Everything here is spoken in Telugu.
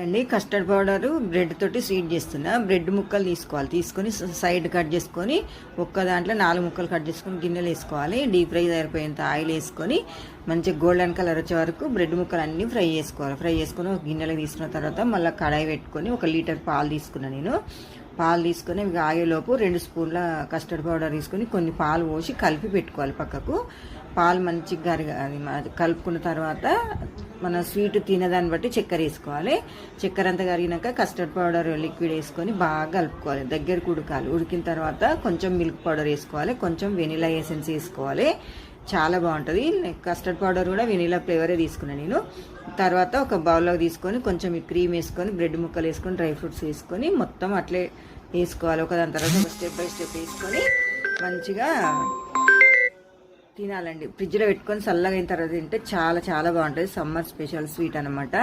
అండి కస్టర్డ్ పౌడరు బ్రెడ్ తోటి స్వీట్ చేస్తున్నా. బ్రెడ్ ముక్కలు తీసుకోవాలి. తీసుకొని సైడ్ కట్ చేసుకొని ఒక్క దాంట్లో నాలుగు ముక్కలు కట్ చేసుకొని గిన్నెలు వేసుకోవాలి. డీప్ ఫ్రై సరిపోయేంత ఆయిల్ వేసుకొని మంచిగా గోల్డెన్ కలర్ వచ్చే వరకు బ్రెడ్ ముక్కలు అన్నీ ఫ్రై చేసుకోవాలి. ఫ్రై చేసుకొని ఒక గిన్నెలో తీసుకున్న తర్వాత మళ్ళీ కడాయి పెట్టుకొని ఒక లీటర్ పాలు తీసుకున్నాను నేను. పాలు తీసుకొని ఇవి రెండు స్పూన్ల కస్టర్డ్ పౌడర్ తీసుకొని కొన్ని పాలు పోసి కలిపి పెట్టుకోవాలి పక్కకు. పాలు మంచిగా గరిగ అది కలుపుకున్న తర్వాత మన స్వీట్ తినేదాన్ని బట్టి చక్కెర వేసుకోవాలి. చక్కెర అంతా కరిగినాక కస్టర్డ్ పౌడర్ లిక్విడ్ వేసుకొని బాగా కలుపుకోవాలి. దగ్గరకు ఉడకాలి. ఉడికిన తర్వాత కొంచెం మిల్క్ పౌడర్ వేసుకోవాలి. కొంచెం వెనిలా ఎసెన్స్ వేసుకోవాలి. చాలా బాగుంటుంది. కస్టర్డ్ పౌడర్ కూడా వెనిలా ఫ్లేవరే తీసుకున్నాను నేను. తర్వాత ఒక బౌల్లో తీసుకొని కొంచెం ఈ క్రీమ్ వేసుకొని బ్రెడ్ ముక్కలు వేసుకొని డ్రై ఫ్రూట్స్ వేసుకొని మొత్తం అట్లే వేసుకోవాలి. ఒక దాని తర్వాత ఒక స్టెప్ బై స్టెప్ వేసుకొని మంచిగా తినాలండి. ఫ్రిడ్జ్లో పెట్టుకొని చల్లగా అయిన తర్వాత తింటే చాలా చాలా బాగుంటుంది. సమ్మర్ స్పెషల్ స్వీట్ అనమాట